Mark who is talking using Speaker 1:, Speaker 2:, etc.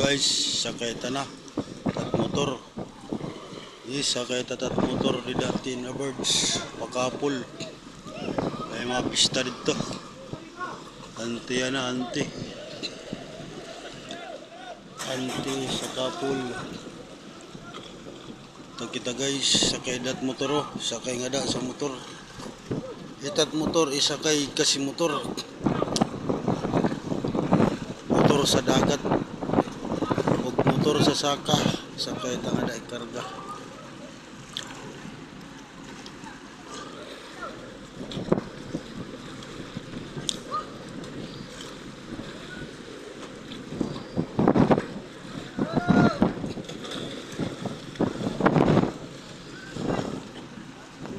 Speaker 1: guys, sakay na. Tat motor. Yes, sakay ta tat motor di dati na birds. Pakapul. May mga pista dito. Ante yan na, ante. Ante sa kapul. Ito kita guys, sakay dat motor oh. Sakay nga da sa motor. Itat motor, isakay kasi motor. Motor sa dagat. Motor sa saka. Sakay ta nga da.